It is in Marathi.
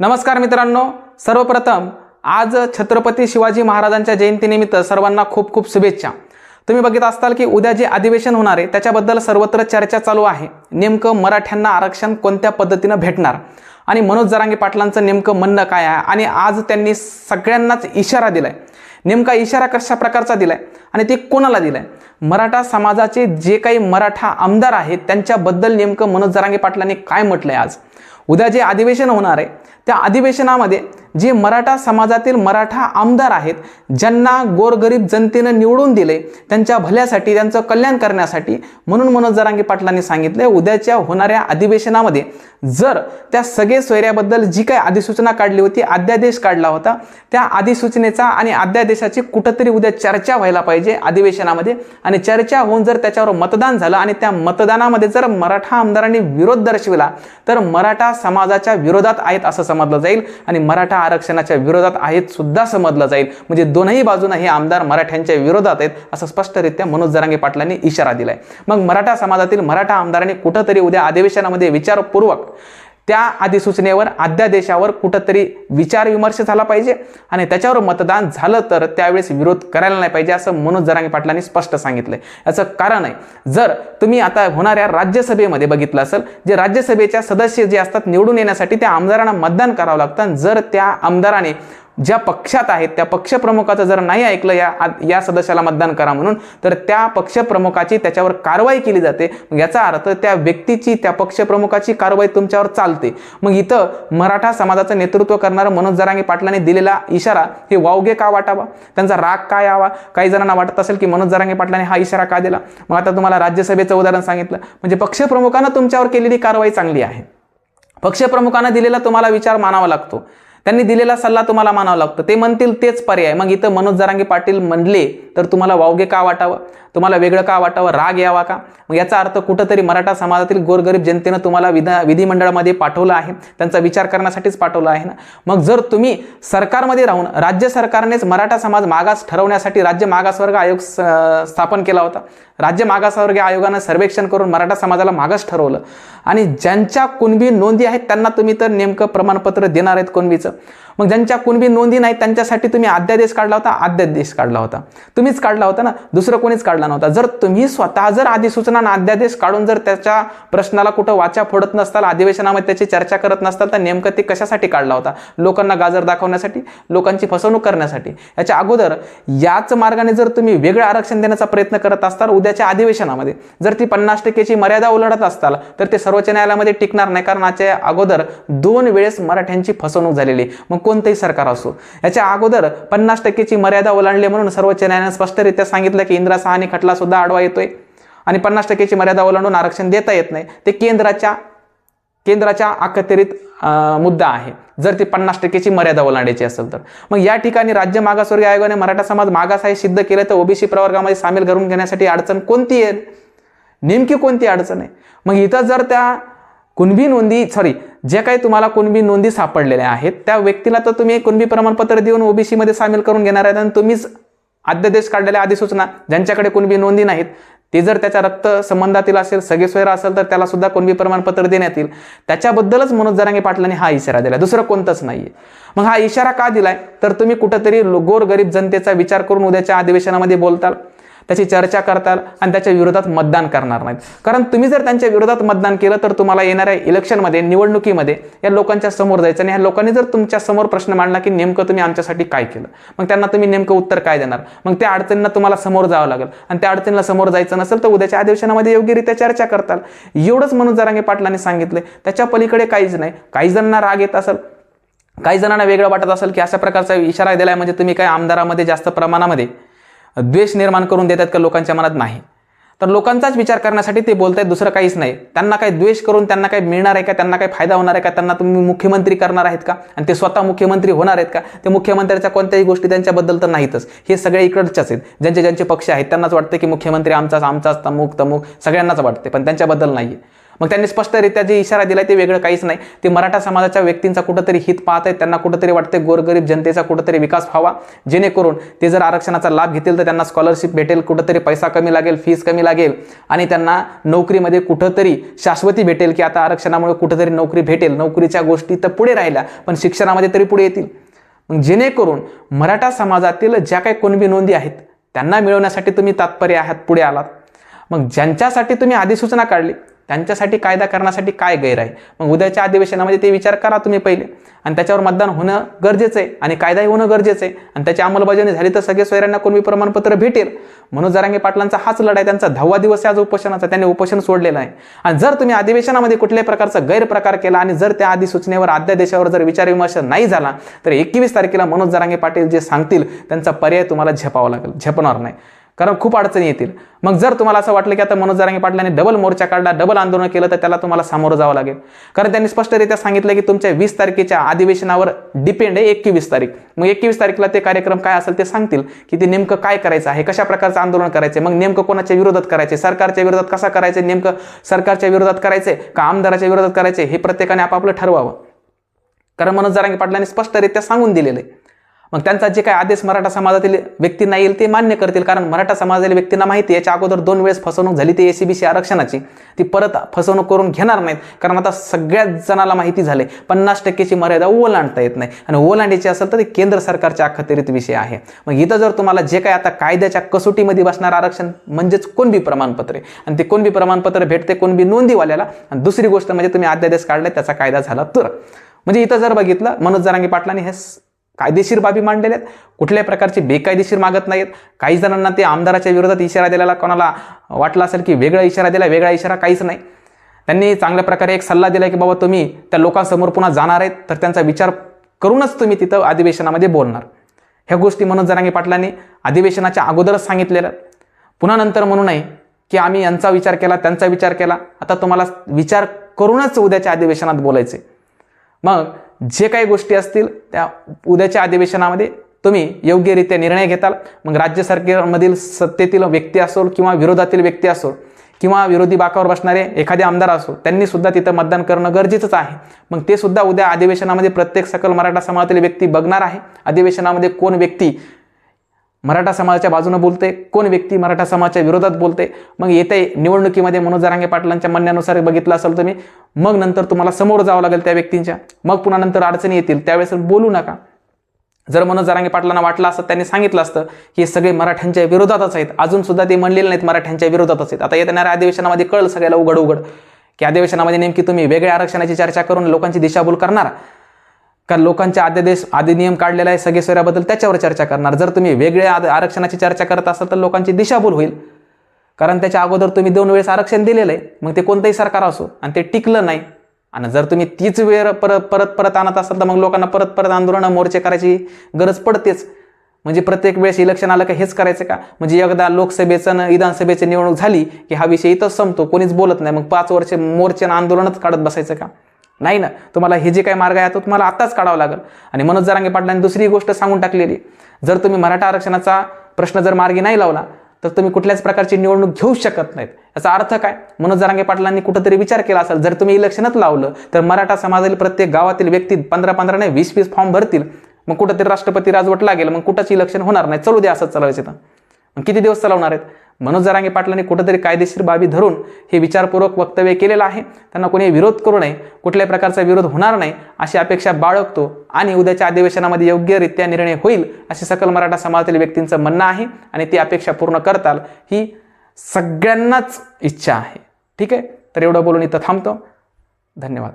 नमस्कार मित्रांनो. सर्वप्रथम आज छत्रपती शिवाजी महाराजांच्या जयंतीनिमित्त सर्वांना खूप खूप शुभेच्छा. तुम्ही बघित असताल की उद्या जे अधिवेशन होणार आहे त्याच्याबद्दल सर्वत्र चर्चा चालू आहे. नेमकं मराठ्यांना आरक्षण कोणत्या पद्धतीनं भेटणार? आणि मनोज जरांगे पाटलांचं नेमकं म्हणणं काय आहे? आणि आज त्यांनी सगळ्यांनाच इशारा दिलाय. नेमका इशारा कशा प्रकारचा दिलाय? आणि ते कोणाला दिलाय? मराठा समाजाचे जे काही मराठा आमदार आहेत त्यांच्याबद्दल नेमकं मनोज जरांगे पाटलांनी काय म्हटलंय आज? उद्या जे अधिवेशन होणार आहे त्या अधिवेशनामध्ये जे मराठा समाजातील मराठा आमदार आहेत ज्यांना गोरगरीब जनतेनं निवडून दिले त्यांच्या भल्यासाठी त्यांचं कल्याण करण्यासाठी म्हणून मनोज जरांगे पाटलांनी सांगितले उद्याच्या होणाऱ्या अधिवेशनामध्ये जर त्या सगळे सोयऱ्याबद्दल जी काही अधिसूचना काढली होती अध्यादेश काढला होता त्या अधिसूचनेचा आणि अध्यादेशाची कुठंतरी उद्या चर्चा व्हायला पाहिजे अधिवेशनामध्ये. आणि चर्चा होऊन जर त्याच्यावर मतदान झालं आणि त्या मतदानामध्ये जर मराठा आमदारांनी विरोध दर्शविला तर मराठा समाजाच्या विरोधात आहेत असं समजलं जाईल आणि मराठा आरक्षणाच्या विरोधात आहेत सुद्धा समजलं जाईल. म्हणजे दोनही बाजूनं हे आमदार मराठ्यांच्या विरोधात आहेत असं स्पष्टरित्या मनोज जरांगे पाटलांनी इशारा दिलाय. मग मराठा समाजातील मराठा आमदारांनी कुठंतरी उद्या अधिवेशनामध्ये विचारपूर्वक त्या अधिसूचनेवर अध्यादेशावर कुठंतरी विचार विमर्श झाला पाहिजे आणि त्याच्यावर मतदान झालं तर त्यावेळेस विरोध करायला नाही पाहिजे असं मनोज जरांगे पाटलांनी स्पष्ट सांगितलंय. याचं कारण आहे जर तुम्ही आता होणाऱ्या राज्यसभेमध्ये बघितलं असेल जे राज्यसभेच्या सदस्य जे असतात निवडून येण्यासाठी त्या आमदारांना मतदान करावं लागतं जर त्या आमदाराने ज्या पक्षात आहेत त्या पक्षप्रमुखाचं जर नाही ऐकलं या या सदस्याला मतदान करा म्हणून तर त्या पक्षप्रमुखाची त्याच्यावर कारवाई केली जाते. मग याचा अर्थ त्या व्यक्तीची त्या पक्षप्रमुखाची कारवाई तुमच्यावर चालते. मग इथं मराठा समाजाचं नेतृत्व करणारं मनोज जरांगे पाटलांनी दिलेला इशारा हे वावगे का वाटावा? त्यांचा राग काय यावा? काही जणांना वाटत असेल की मनोज जरांगे पाटलांनी हा इशारा का दिला? मग आता तुम्हाला राज्यसभेचं उदाहरण सांगितलं. म्हणजे पक्षप्रमुखानं तुमच्यावर केलेली कारवाई चांगली आहे. पक्षप्रमुखानं दिलेला तुम्हाला विचार मानावा लागतो. त्यांनी दिलेला सल्ला तुम्हाला मानावा लागतो. ते म्हणतील तेच पर्याय. मग इथं मनोज जरांगे पाटील म्हणले तर तुम्हाला वावगे का वाटावं? तुम्हाला वेगळं का वाटावं? राग यावा का? मग याचा अर्थ कुठंतरी मराठा समाजातील गोरगरीब जनतेनं तुम्हाला विधा विधिमंडळामध्ये पाठवलं आहे. त्यांचा विचार करण्यासाठीच पाठवलं आहे ना? मग जर तुम्ही सरकारमध्ये राहून राज्य सरकारनेच मराठा समाज मागास ठरवण्यासाठी राज्य मागासवर्ग आयोग स्थापन केला होता. राज्य मागासवर्ग आयोगानं सर्वेक्षण करून मराठा समाजाला मागास ठरवलं. आणि ज्यांच्या कुणबी नोंदी आहेत त्यांना तुम्ही तर नेमकं प्रमाणपत्र देणार आहेत कुणबीचं? मग ज्यांच्या कुणबी नोंदी नाहीत त्यांच्यासाठी तुम्ही अध्यादेश काढला होता अध्यादेश काढला होता. तुम्हीच काढला होता ना दुसरं कोणीच काढला नव्हता. जर तुम्ही स्वतः जर अधिसूचना आणि अध्यादेश काढून जर त्याच्या प्रश्नाला कुठं वाचा फोडत नसताल अधिवेशनामध्ये त्याची चर्चा करत नसताल तर नेमकं ते कशासाठी काढला होता? लोकांना गाजर दाखवण्यासाठी? लोकांची फसवणूक करण्यासाठी? याच्या अगोदर याच मार्गाने जर तुम्ही वेगळं आरक्षण देण्याचा प्रयत्न करत असताल उद्याच्या अधिवेशनामध्ये जर ती पन्नास टक्केची मर्यादा उलटत असताल तर ते सर्वोच्च न्यायालयामध्ये टिकणार नाही कारण याच्या अगोदर दोन वेळेस मराठ्यांची फसवणूक झालेली आहे. मग कोणतंही सरकार असो. याच्या अगोदर पन्नास टक्केची मर्यादा ओलांडली म्हणून सर्वोच्च न्यायालयाने स्पष्टरित्या सांगितलं की इंदिरा सहानी खटला सुद्धा आडवा येतोय. आणि पन्नास टक्केची मर्यादा ओलांडून आरक्षण देता येत नाही. ते केंद्राच्या केंद्राच्या अखत्यारीत मुद्दा आहे. जर ती पन्नास टक्केची मर्यादा ओलांडायची असेल तर. मग या ठिकाणी राज्य मागासवर्गीय आयोगाने मराठा समाज मागास आहे सिद्ध केलं तर ओबीसी प्रवर्गामध्ये सामील करून घेण्यासाठी अडचण कोणती आहे? नेमकी कोणती अडचण आहे? मग इथं जर त्या कुणबी नोंदी सॉरी जे काही तुम्हाला कुणबी नोंदी सापडलेल्या आहेत त्या व्यक्तीला तर तुम्ही कुणबी प्रमाणपत्र देऊन ओबीसीमध्ये सामील करून घेणार आहेत आणि तुम्हीच अध्यादेश काढलेल्या अधिसूचना ज्यांच्याकडे कुणबी नोंदी नाहीत ते जर त्याच्या रक्त संबंधातील असेल सगळे सोयरा असेल तर त्याला सुद्धा कुणबी प्रमाणपत्र देण्यात येईल. त्याच्याबद्दलच मनोज जरांगे पाटलांनी हा इशारा दिला दुसरं कोणतंच नाहीये. मग हा इशारा का दिलाय? तर तुम्ही कुठंतरी गोर गरीब जनतेचा विचार करून उद्याच्या अधिवेशनामध्ये बोलताल. त्याची चर्चा करताल आणि त्याच्या विरोधात मतदान करणार नाहीत. कारण तुम्ही जर त्यांच्या विरोधात मतदान केलं तर तुम्हाला येणाऱ्या इलेक्शनमध्ये निवडणुकीमध्ये या लोकांच्या समोर जायचं आणि ह्या लोकांनी जर तुमच्यासमोर प्रश्न मांडला की नेमकं तुम्ही आमच्यासाठी काय केलं? मग त्यांना तुम्ही नेमकं उत्तर काय देणार? मग त्या अडचणींना तुम्हाला समोर जावं लागेल. आणि त्या अडचणीला समोर जायचं नसेल तर उद्याच्या अधिवेशनामध्ये योग्यरित्या चर्चा करताल. एवढंच म्हणून जरांगे पाटलांनी सांगितलंय. त्याच्या पलीकडे काहीच नाही. काही जणांना राग येत असेल काही जणांना वेगळं वाटत असेल की अशा प्रकारचा इशारा दिलाय म्हणजे तुम्ही काय आमदारामध्ये जास्त प्रमाणामध्ये द्वेष निर्माण करून देतात का लोकांच्या मनात? नाही. तर लोकांचाच विचार करण्यासाठी ते बोलत आहेत दुसरं काहीच नाही. त्यांना काही द्वेष करून त्यांना काही मिळणार आहे का? त्यांना काही फायदा होणार आहे का? त्यांना तुम्ही मुख्यमंत्री करणार आहेत का? आणि ते स्वतः मुख्यमंत्री होणार आहेत का? ते मुख्यमंत्र्याच्या कोणत्याही गोष्टी त्यांच्याबद्दल तर नाहीतच. हे सगळे इकडच्याच आहेत. ज्यांचे ज्यांचे पक्ष आहेत त्यांनाच वाटतं की मुख्यमंत्री आमचाच आमचाच तमुक तमुक सगळ्यांनाच वाटते पण त्यांच्याबद्दल नाही आहे मग त्यांनी स्पष्टरित्या जे इशारा दिलाय ते वेगळं काहीच नाही. ते मराठा समाजाच्या व्यक्तींचा कुठंतरी हित पाहत आहेत त्यांना कुठंतरी वाटते गोरगरीब जनतेचा कुठंतरी विकास व्हावा. जेणेकरून ते जर आरक्षणाचा लाभ घेतील तर त्यांना स्कॉलरशिप भेटेल कुठंतरी पैसा कमी लागेल फीस कमी लागेल. आणि त्यांना नोकरीमध्ये कुठंतरी शाश्वती भेटेल की आता आरक्षणामुळे कुठंतरी नोकरी भेटेल नोकरीच्या गोष्टी तर पुढे राहिल्या पण शिक्षणामध्ये तरी पुढे येतील. मग जेणेकरून मराठा समाजातील ज्या काही कुणबी नोंदी आहेत त्यांना मिळवण्यासाठी तुम्ही तात्पर्य आहात पुढे आलात. मग ज्यांच्यासाठी तुम्ही अधिसूचना काढली त्यांच्यासाठी कायदा करण्यासाठी काय गैर आहे? मग उद्याच्या अधिवेशनामध्ये ते विचार करा तुम्ही पहिले. आणि त्याच्यावर मतदान होणं गरजेचं आहे आणि कायदाही होणं गरजेचं आहे. आणि त्याची अंमलबजावणी झाली तर सगळे सोयऱ्यांना कोणी प्रमाणपत्र भेटेल. म्हणून जरांगे पाटलांचा हाच लढाय त्यांचा दहावा दिवस आहे आज उपोषणाचा. त्यांनी उपोषण सोडलेलं आहे. आणि जर तुम्ही अधिवेशनामध्ये कुठल्याही प्रकारचा गैरप्रकार केला आणि जर त्या अधिसूचनेवर अध्यादेशावर जर विचार विमर्श नाही झाला तर एकवीस तारखेला मनोज जरांगे पाटील जे सांगतील त्यांचा पर्याय तुम्हाला झेपावा लागेल. झेपणार नाही. कारण खूप अडचणी येतील. मग जर तुम्हाला असं वाटलं की आता मनोज जारांगे पाटलांनी डबल मोर्चा काढला डबल आंदोलन केलं तर त्याला तुम्हाला सामोरं जावं लागेल. कारण त्यांनी स्पष्टरित्या सांगितलं की तुमच्या वीस तारखेच्या अधिवेशनावर डिपेंड आहे एकवीस तारीख. मग एकवीस तारखेला ते कार्यक्रम काय असेल ते सांगतील की ते नेमकं काय करायचं आहे कशा प्रकारचं आंदोलन करायचं मग नेमकं कोणाच्या विरोधात करायचे सरकारच्या विरोधात कसा करायचं नेमकं सरकारच्या विरोधात करायचे का आमदाराच्या विरोधात करायचे हे प्रत्येकाने आपापलं ठरवावं. कारण मनोज जारांगे पाटलांनी स्पष्टरित्या सांगून दिलेलं आहे. मग त्यांचा जे काही आदेश मराठा समाजातील व्यक्तींना येईल ते मान्य करतील. कारण मराठा समाजातील व्यक्तींना माहिती आहे याच्या अगोदर दोन वेळेस फसवणूक झाली ती एसीबीसी आरक्षणाची. ती परत फसवणूक करून घेणार नाहीत. कारण आता सगळ्याच जणाला माहिती झाले. पन्नास टक्केची मर्यादा ओलांडता येत नाही. आणि ओलांडायची असेल तर ते केंद्र सरकारच्या अखत्यारीत विषय आहे. मग इथं जर तुम्हाला जे काही आता कायद्याच्या कसोटीमध्ये बसणार आरक्षण म्हणजेच कोणबी प्रमाणपत्रे. आणि ते कोणबी प्रमाणपत्र भेटते कोणबी नोंदीवाल्याला. आणि दुसरी गोष्ट म्हणजे तुम्ही अध्यादेश काढले त्याचा कायदा झाला तर. म्हणजे इथं जर बघितलं मनोज जरांगी पाटलांनी हे कायदेशीर बाबी मांडलेल्या आहेत. कुठल्याही प्रकारचे बेकायदेशीर मागत नाहीत. काही जणांना ते आमदाराच्या विरोधात इशारा दिलेला कोणाला वाटला असेल की वेगळा इशारा दिला वेगळा इशारा काहीच नाही. त्यांनी चांगल्या प्रकारे एक सल्ला दिला की बाबा तुम्ही त्या लोकांसमोर पुन्हा जाणार आहेत तर त्यांचा विचार करूनच तुम्ही तिथं अधिवेशनामध्ये बोलणार. ह्या गोष्टी मनोज जरांगे पाटलांनी अधिवेशनाच्या अगोदरच सांगितलेल्या पुन्हा नंतर म्हणू नये की आम्ही यांचा विचार केला त्यांचा विचार केला. आता तुम्हाला विचार करूनच उद्याच्या अधिवेशनात बोलायचे मग जे काही गोष्टी असतील त्या उद्याच्या अधिवेशनामध्ये तुम्ही योग्यरित्या निर्णय घेताल. मग राज्य सरकारमधील सत्तेतील व्यक्ती असो किंवा विरोधातील व्यक्ती असो किंवा विरोधी बाकावर बसणारे एखादे आमदार असो त्यांनी सुद्धा तिथं मतदान करणं गरजेचंच आहे. मग ते सुद्धा उद्या अधिवेशनामध्ये प्रत्येक सकल मराठा समाजातील व्यक्ती बघणार आहे. अधिवेशनामध्ये कोण व्यक्ती मराठा समाजाच्या बाजूने बोलते कोण व्यक्ती मराठा समाजाच्या विरोधात बोलते मग येते निवडणुकीमध्ये मनोज जरांगे पाटलांच्या म्हणण्यानुसार बघितलं असेल तुम्ही मग नंतर तुम्हाला समोर जावं लागेल त्या व्यक्तींच्या मग पुन्हा नंतर अडचणी येतील त्यावेळेस बोलू नका. जर मनोज जरांगे पाटलांना वाटलं असतं त्यांनी सांगितलं असतं की हे सगळे मराठ्यांच्या विरोधातच आहेत अजून सुद्धा ते म्हणलेले नाहीत मराठ्यांच्या विरोधातच आहेत. आता येणाऱ्या अधिवेशनामध्ये कळलं सगळ्याला उघड उघड की अधिवेशनामध्ये नेमकी तुम्ही वेगळ्या आरक्षणाची चर्चा करून लोकांची दिशाभूल करणार कारण लोकांच्या अध्यादेश अधिनियम काढलेला आहे सगळे सोयऱ्याबद्दल त्याच्यावर चर्चा करणार. जर तुम्ही वेगळ्या आरक्षणाची चर्चा करत असाल तर लोकांची दिशाभूल होईल. कारण त्याच्या अगोदर तुम्ही दोन वेळेस आरक्षण दिलेलं आहे मग ते कोणतंही सरकार असो आणि ते टिकलं नाही. आणि जर तुम्ही तीच वेळ परत परत परत आणत असाल तर मग लोकांना परत परत आंदोलनं मोर्चे करायची गरज पडतेच. म्हणजे प्रत्येक वेळेस इलेक्शन आलं का हेच करायचं का? म्हणजे एकदा लोकसभेचं विधानसभेची निवडणूक झाली की हा विषय इथंच संपतो कोणीच बोलत नाही. मग पाच वर्ष मोर्चे आंदोलनच काढत बसायचं का? नाही ना? तुम्हाला हे जे काही मार्ग आहे तो तुम्हाला आत्ताच काढावा लागेल. आणि मनोज जरांगे पाटलांनी दुसरी गोष्ट सांगून टाकलेली जर तुम्ही मराठा आरक्षणाचा प्रश्न जर मार्गी नाही लावला तर तुम्ही कुठल्याच प्रकारची निवडणूक घेऊ शकत नाहीत. याचा अर्थ काय? मनोज जरांगे पाटलांनी कुठंतरी विचार केला असेल जर तुम्ही इलेक्शनच लावलं तर मराठा समाजातील प्रत्येक गावातील व्यक्ती पंधरा पंधरा नाही वीस वीस फॉर्म भरतील. मग कुठंतरी राष्ट्रपती राजवट लागेल मग कुठंच इलेक्शन होणार नाही. चलू द्या असंच चालवायचं तर मग किती दिवस चालवणार आहेत? मनोज जरांगे पाटलांनी कुठेतरी कायदेशीर बाबी धरून हे विचारपूर्वक वक्तव्य केलेलं आहे. त्यांना कोणी विरोध करू नये कुठल्याही प्रकारचा विरोध होणार नाही अशी अपेक्षा बाळगतो आणि उद्याच्या अधिवेशनामध्ये योग्यरित्या निर्णय होईल असे सकल मराठा समाजातील व्यक्तींचं म्हणणं आहे आणि ती अपेक्षा पूर्ण करताल ही सगळ्यांनाच इच्छा आहे. ठीक आहे? तर एवढं बोलून इथं थांबतो. धन्यवाद.